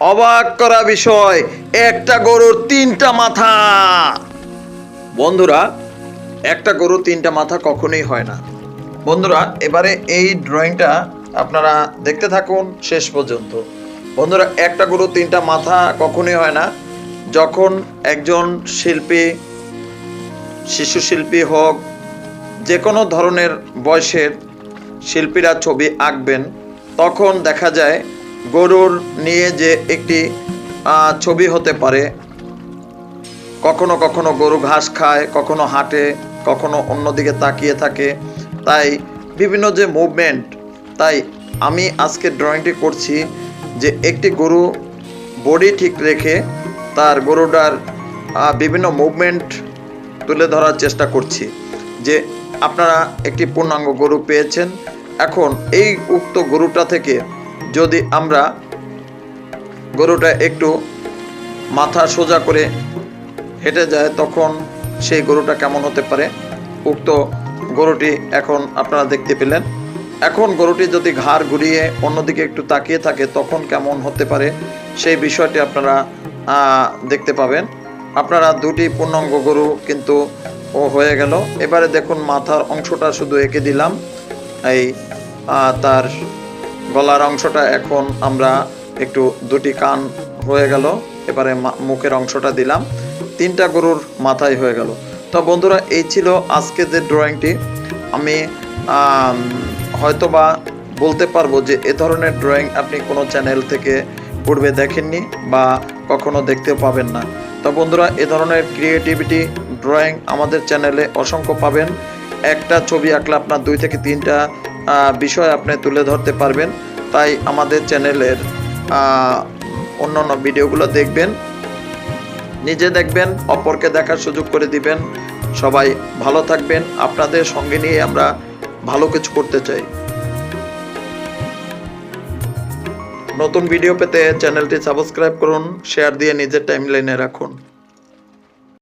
অবাক করা বিষয়, একটা গরুর তিনটা মাথা। বন্ধুরা, একটা গরু তিনটা মাথা কখনোই হয় না। বন্ধুরা, এবারে এই ড্রয়িংটা আপনারা দেখতে থাকুন শেষ পর্যন্ত। বন্ধুরা, একটা গরু তিনটা মাথা কখনোই হয় না। যখন একজন শিল্পী, শিশু শিল্পী হোক, যে কোনো ধরনের বয়সের শিল্পীরা ছবি আঁকবেন, তখন দেখা যায় গরুর নিয়ে যে একটি ছবি হতে পারে। কখনো কখনো গরু ঘাস খায়, কখনো হাঁটে, কখনো অন্যদিকে তাকিয়ে থাকে। তাই বিভিন্ন যে মুভমেন্ট তাই আমি আজকে ড্রয়িংটি করছি যে একটি গরু বডি ঠিক রেখে তার গরুটার বিভিন্ন মুভমেন্ট তুলে ধরার চেষ্টা করছি। যে আপনারা একটি পূর্ণাঙ্গ গরু পেয়েছেন। এখন এই উক্ত গরুটা থেকে যদি আমরা গরুটা একটু মাথা সোজা করে হেঁটে যায়, তখন সেই গরুটা কেমন হতে পারে? উক্ত গরুটি এখন আপনারা দেখতে পেলেন। এখন গরুটি যদি ঘাড় ঘুরিয়ে অন্যদিকে একটু তাকিয়ে থাকে, তখন কেমন হতে পারে? সেই বিষয়টি আপনারা দেখতে পাবেন। আপনারা দুটি পূর্ণাঙ্গ গরু কিন্তু ও হয়ে গেল। এবারে দেখুন মাথার অংশটা শুধু এঁকে দিলাম। এই তার গলার অংশটা এখন আমরা একটু দুটি কান হয়ে গেল, এবারে মুখের অংশটা দিলাম। তিনটা গরুর মাথায় হয়ে গেল। তো বন্ধুরা, এই ছিল আজকে যে ড্রয়িংটি। আমি, হয়তোবা বলতে পারব যে এ ধরনের ড্রয়িং আপনি কোনো চ্যানেল থেকে পূর্বে দেখেননি বা কখনো দেখতেও পাবেন না। তো বন্ধুরা, এ ধরনের ক্রিয়েটিভিটি ড্রয়িং আমাদের চ্যানেলে অসংখ্য পাবেন। একটা ছবি আঁকলে আপনার দুই থেকে তিনটা বিষয় আপনি তুলে ধরতে পারবেন। তাই আমাদের চ্যানেলের অন্যান্য ভিডিওগুলো দেখবেন। নিজে দেখবেন, অপরকে দেখার সুযোগ করে দিবেন। সবাই ভালো থাকবেন। আপনাদের সঙ্গে নিয়ে আমরা ভালো কিছু করতে চাই। নতুন ভিডিও পেতে চ্যানেলটি সাবস্ক্রাইব করুন, শেয়ার দিয়ে নিজের টাইমলাইনে রাখুন।